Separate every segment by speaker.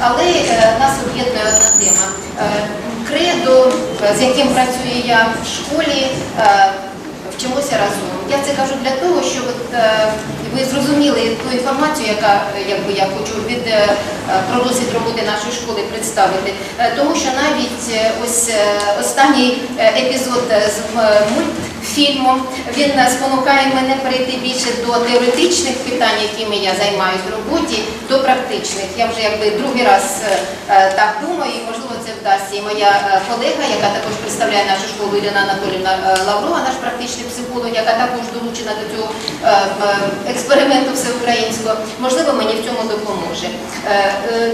Speaker 1: але е, нас об'єднує одна тема. Е, Кредо, е, з яким працюю я в школі, вчимося разом. Я це кажу для того, щоб ви зрозуміли ту інформацію, якби я хочу від про роботи нашої школи представити. Тому що навіть ось останній епізод з е, мультфільмом він е, спонукає мене перейти більше до теоретичних питань, якими я займаюся в роботі, до практичних. Я вже якби другий раз е, е, так думаю, і можливо це вдасться. І моя колега, яка також представляє нашу школу Ірина Анатолівна Лаврова, наш практичний психолог, яка також долучена до цього експерименту всеукраїнського, можливо, мені в цьому допоможе. Е, е,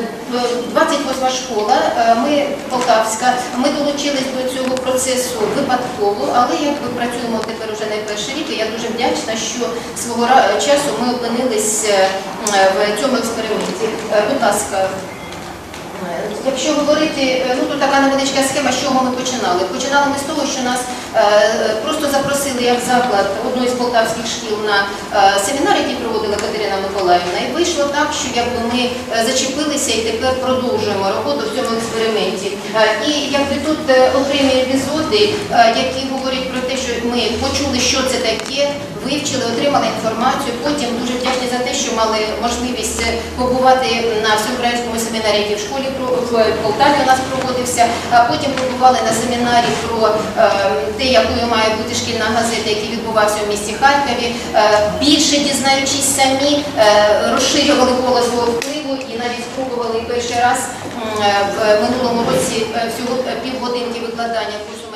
Speaker 1: 28 школа, ми Полтавська, ми долучились до процесу випадково, але якби працюємо тепер уже не перший рік. і Я дуже вдячна, що свого часу ми опинились е, в цьому експерименті. Е, Будь ласка. Якщо говорити, е, ну тут така невеличка схема, з чого ми починали. Починали ми з того, що нас е, просто запросили як заклад одної з полтавських шкіл на е, семінар, який проводила Катерина Миколаївна. І вийшло так, що якби ми зачепилися і тепер продовжуємо роботу в цьому експерименті. І якби тут окремі епізоди, які говорять про те, що ми почули, що це таке, вивчили, отримали інформацію. Потім дуже вдячні за те, що мали можливість побувати на всеукраїнському семінарі, який в школі про- в Полтаві у нас проводився. А потім побували на семінарі про е, те, якою має бути шкільна газета, який відбувався в місті Харкові. Е, Більше дізнаючись самі, е, розширювали коло свого впливу і навіть спробували перший раз в минулому році всього півгодинки викладання курсу